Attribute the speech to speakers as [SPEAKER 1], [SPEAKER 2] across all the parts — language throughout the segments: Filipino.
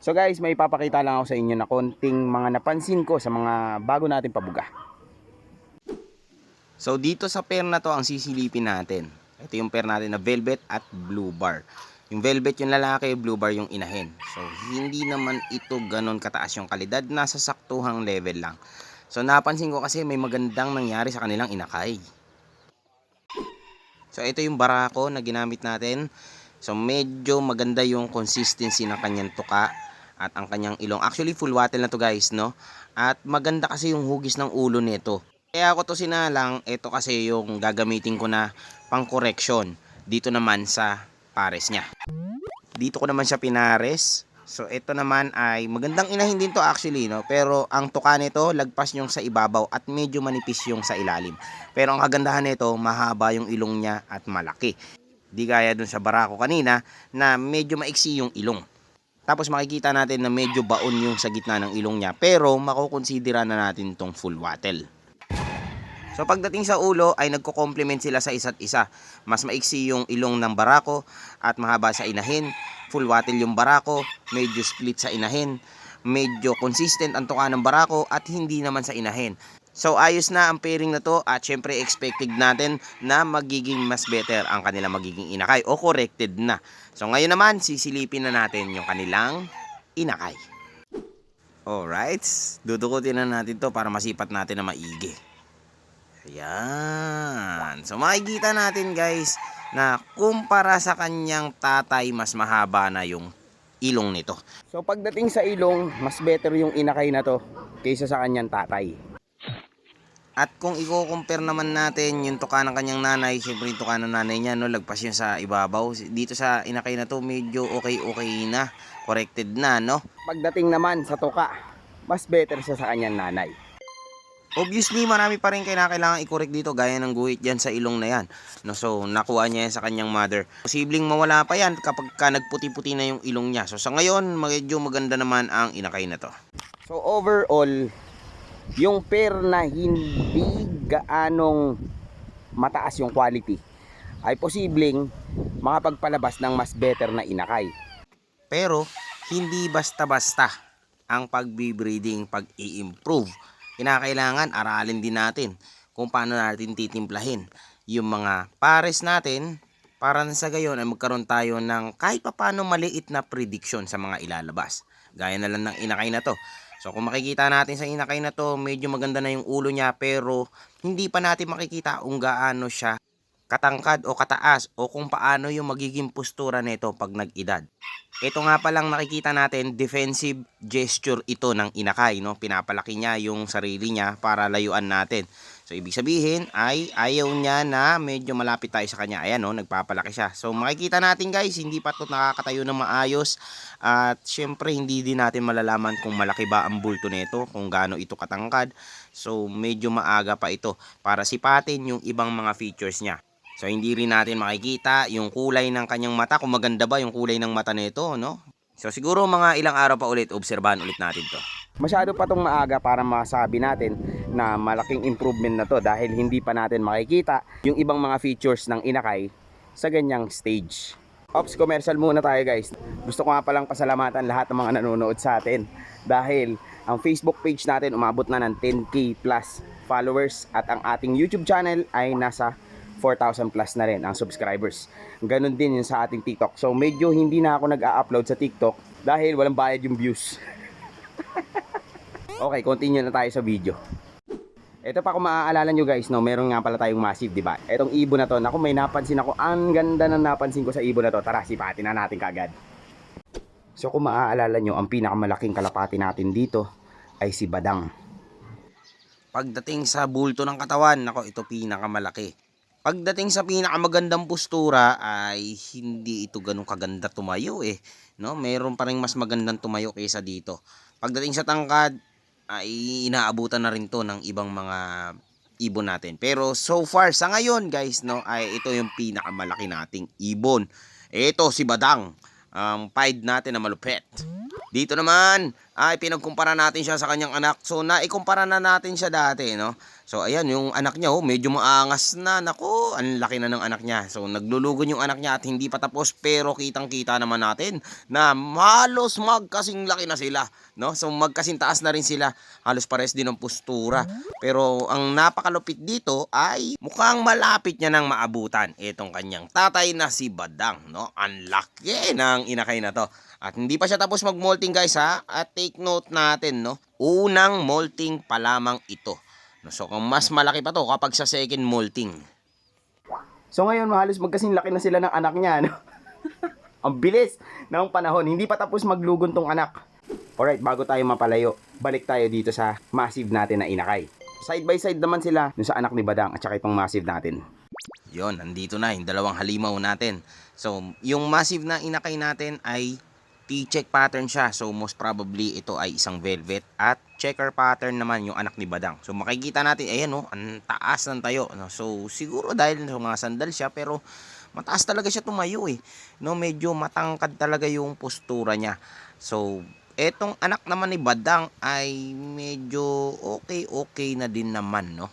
[SPEAKER 1] So guys, may papakita lang ako sa inyo na konting mga napansin ko sa mga bago natin pabuga. So dito sa pair na to ang sisilipin natin. Ito yung pair natin na velvet at blue bar. Yung velvet yung lalaki, blue bar yung inahin. So hindi naman ito ganon kataas yung kalidad, nasa saktuhang level lang. So napansin ko kasi may magandang nangyari sa kanilang inakay. So ito yung barako na ginamit natin. So medyo maganda yung consistency ng kanyang tuka at ang kanyang ilong. Actually full wattle na to guys, no? At maganda kasi yung hugis ng ulo nito. Kaya ako to sinalang, ito kasi yung gagamitin ko na pang correction dito naman sa pares niya. Dito ko naman siya pinares. So ito naman ay magandang inahin din to actually no, pero ang tuka nito lagpas yung sa ibabaw at medyo manipis yung sa ilalim. Pero ang kagandahan nito, mahaba yung ilong niya at malaki. Di gaya dun sa barako kanina na medyo maiksi yung ilong. Tapos makikita natin na medyo baon yung sa gitna ng ilong niya pero makukonsidera na natin tong full wattle. So pagdating sa ulo ay nagko-complement sila sa isa't isa. Mas maiksi yung ilong ng barako at mahaba sa inahin. Full wattle yung barako, medyo split sa inahin. Medyo consistent ang tuka ng barako at hindi naman sa inahin. So ayos na ang pairing na to at syempre expected natin na magiging mas better ang kanila magiging inakay o corrected na. So ngayon naman sisilipin na natin yung kanilang inakay. Alright, dudukutin na natin to para masipat natin na maigi. Ayan. So makikita natin guys na kumpara sa kanyang tatay mas mahaba na yung ilong nito. So pagdating sa ilong, mas better yung inakay na to kaysa sa kanyang tatay. At kung i-compare naman natin yung tuka ng kanyang nanay, syempre yung tuka ng nanay niya, no, lagpas yun sa ibabaw. Dito sa inakay na to, medyo okay-okay na. Corrected na, no? Pagdating naman sa tuka, mas better siya sa kanyang nanay. Obviously, marami pa rin kailangan i-correct dito gaya ng guhit dyan sa ilong na yan. No, so, nakuha niya yan sa kanyang mother. Posibleng mawala pa yan kapag ka nagputi-puti na yung ilong niya. So, sa ngayon, medyo maganda naman ang inakay na to. So, overall, yung pair na hindi gaanong mataas yung quality ay posibleng makapagpalabas ng mas better na inakay. Pero, hindi basta-basta ang pagbe-breeding, pag-i-improve kinakailangan aralin din natin kung paano natin titimplahin yung mga pares natin para sa gayon ay magkaroon tayo ng kahit papano maliit na prediction sa mga ilalabas. Gaya na lang ng inakay na to. So kung makikita natin sa inakay na to, medyo maganda na yung ulo niya pero hindi pa natin makikita kung gaano siya katangkad o kataas o kung paano yung magiging postura nito pag nag-edad. Ito nga palang nakikita natin, defensive gesture ito ng inakay. No? Pinapalaki niya yung sarili niya para layuan natin. So, ibig sabihin ay ayaw niya na medyo malapit tayo sa kanya. Ayan, no? nagpapalaki siya. So, makikita natin guys, hindi pa ito nakakatayo ng maayos. At syempre, hindi din natin malalaman kung malaki ba ang bulto nito, kung gaano ito katangkad. So, medyo maaga pa ito para sipatin yung ibang mga features niya. So hindi rin natin makikita yung kulay ng kanyang mata kung maganda ba yung kulay ng mata nito, no? So siguro mga ilang araw pa ulit obserbahan ulit natin 'to. Masyado pa tong maaga para masabi natin na malaking improvement na to dahil hindi pa natin makikita yung ibang mga features ng inakay sa ganyang stage. Ops, commercial muna tayo guys. Gusto ko nga palang pasalamatan lahat ng mga nanonood sa atin dahil ang Facebook page natin umabot na ng 10k plus followers at ang ating YouTube channel ay nasa 4,000 plus na rin ang subscribers. Ganon din yung sa ating TikTok. So medyo hindi na ako nag-a-upload sa TikTok dahil walang bayad yung views. okay, continue na tayo sa video. Ito pa kung maaalala nyo guys, no, meron nga pala tayong massive, di ba? Etong ibon na to, naku may napansin ako, ang ganda na napansin ko sa ibon na to. Tara, sipatin na natin kagad. So kung maaalala nyo, ang pinakamalaking kalapati natin dito ay si Badang. Pagdating sa bulto ng katawan, nako ito pinakamalaki. Pagdating sa pinakamagandang postura ay hindi ito ganun kaganda tumayo eh. No? Meron pa rin mas magandang tumayo kaysa dito. Pagdating sa tangkad ay inaabutan na rin to ng ibang mga ibon natin. Pero so far sa ngayon guys no ay ito yung pinakamalaki nating ibon. Ito si Badang. Ang pied natin na malupet. Dito naman ay pinagkumpara natin siya sa kanyang anak. So naikumpara na natin siya dati, no? So ayan, yung anak niya, oh, medyo maangas na. Nako, ang laki na ng anak niya. So naglulugon yung anak niya at hindi pa tapos pero kitang-kita naman natin na halos magkasing laki na sila, no? So magkasing taas na rin sila. Halos pares din ng postura. Pero ang napakalupit dito ay mukhang malapit niya nang maabutan itong kanyang tatay na si Badang, no? Ang laki ng inakay na to. At hindi pa siya tapos mag-molting guys ha. At take note natin no. Unang molting pa lamang ito. No, So kung mas malaki pa to kapag sa second molting.
[SPEAKER 2] So ngayon, halos magkasing laki na sila ng anak niya, no? Ang bilis ng panahon. Hindi pa tapos maglugon tong anak. Alright, bago tayo mapalayo, balik tayo dito sa massive natin na inakay. Side by side naman sila sa anak ni Badang at saka itong massive natin.
[SPEAKER 1] Yon, nandito na yung dalawang halimaw natin. So, yung massive na inakay natin ay T-check pattern siya. So, most probably ito ay isang velvet at checker pattern naman yung anak ni Badang. So, makikita natin, ayan oh, ang taas ng tayo. No? So, siguro dahil sa mga sandal siya, pero mataas talaga siya tumayo eh. No, medyo matangkad talaga yung postura niya. So, etong anak naman ni Badang ay medyo okay-okay na din naman, no?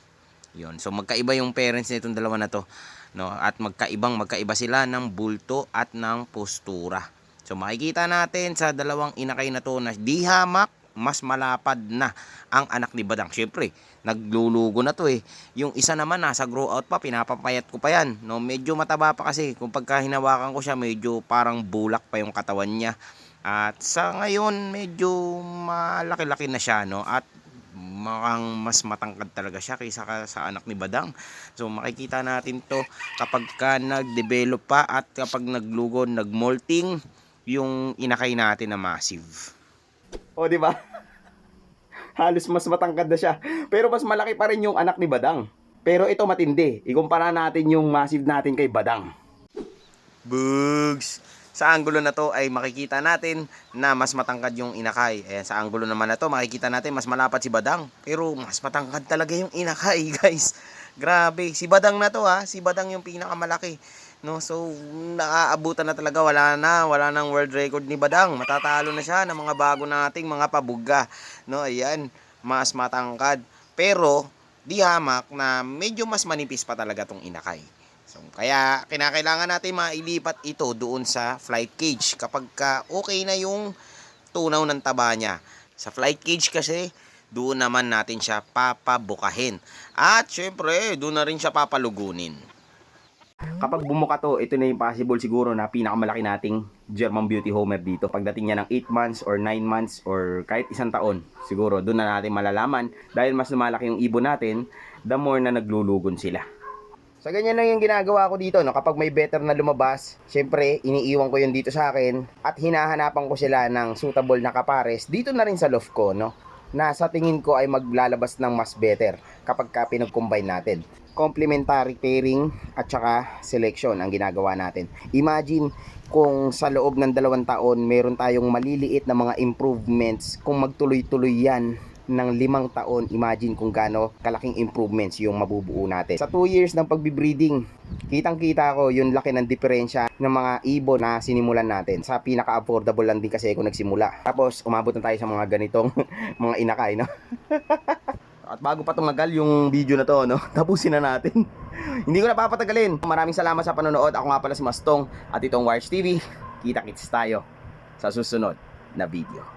[SPEAKER 1] Yun. So magkaiba yung parents nitong dalawa na to, no? At magkaibang magkaiba sila ng bulto at ng postura. So makikita natin sa dalawang inakay na to na di hamak, mas malapad na ang anak ni Badang. Syempre, naglulugo na to eh. Yung isa naman nasa grow out pa, pinapapayat ko pa yan. No, medyo mataba pa kasi kung pagka hinawakan ko siya, medyo parang bulak pa yung katawan niya. At sa ngayon, medyo malaki-laki na siya, no? At mukhang mas matangkad talaga siya kaysa ka sa anak ni Badang. So makikita natin to kapag ka nag-develop pa at kapag naglugon, nagmolting yung inakay natin na massive.
[SPEAKER 2] O, di ba? Halos mas matangkad na siya. Pero mas malaki pa rin yung anak ni Badang. Pero ito matindi. Ikumpara natin yung massive natin kay Badang.
[SPEAKER 1] Bugs! Sa anggulo na to ay makikita natin na mas matangkad yung inakay. Ayan, sa anggulo naman na to makikita natin mas malapad si Badang. Pero mas matangkad talaga yung inakay guys. Grabe. Si Badang na to ha. Si Badang yung pinakamalaki. No, so naaabutan na talaga wala na, wala nang world record ni Badang. Matatalo na siya ng mga bago nating mga pabuga. No, ayan, mas matangkad. Pero di hamak na medyo mas manipis pa talaga tong inakay. So, kaya kinakailangan natin mailipat ito doon sa flight cage kapag ka okay na yung tunaw ng taba niya. Sa flight cage kasi, doon naman natin siya papabukahin. At syempre, doon na rin siya papalugunin.
[SPEAKER 2] Kapag bumuka to, ito na yung possible siguro na pinakamalaki nating German Beauty Homer dito. Pagdating niya ng 8 months or 9 months or kahit isang taon, siguro doon na natin malalaman dahil mas lumalaki yung ibon natin, the more na naglulugon sila. So ganyan lang yung ginagawa ko dito, no? Kapag may better na lumabas, syempre, iniiwan ko yun dito sa akin at hinahanapan ko sila ng suitable na kapares dito na rin sa loft ko, no? Na sa tingin ko ay maglalabas ng mas better kapag ka pinag-combine natin. Complementary pairing at saka selection ang ginagawa natin. Imagine kung sa loob ng dalawang taon meron tayong maliliit na mga improvements kung magtuloy-tuloy yan ng limang taon, imagine kung gaano kalaking improvements yung mabubuo natin. Sa 2 years ng pagbibreeding, kitang-kita ko yung laki ng diferensya ng mga ibon na sinimulan natin. Sa pinaka-affordable lang din kasi ako nagsimula. Tapos, umabot na tayo sa mga ganitong mga inakay, no? At bago pa tumagal yung video na to, no? Tapusin na natin. Hindi ko na papatagalin. Maraming salamat sa panonood. Ako nga pala si Mastong at itong Wires TV. Kita-kits tayo sa susunod na video.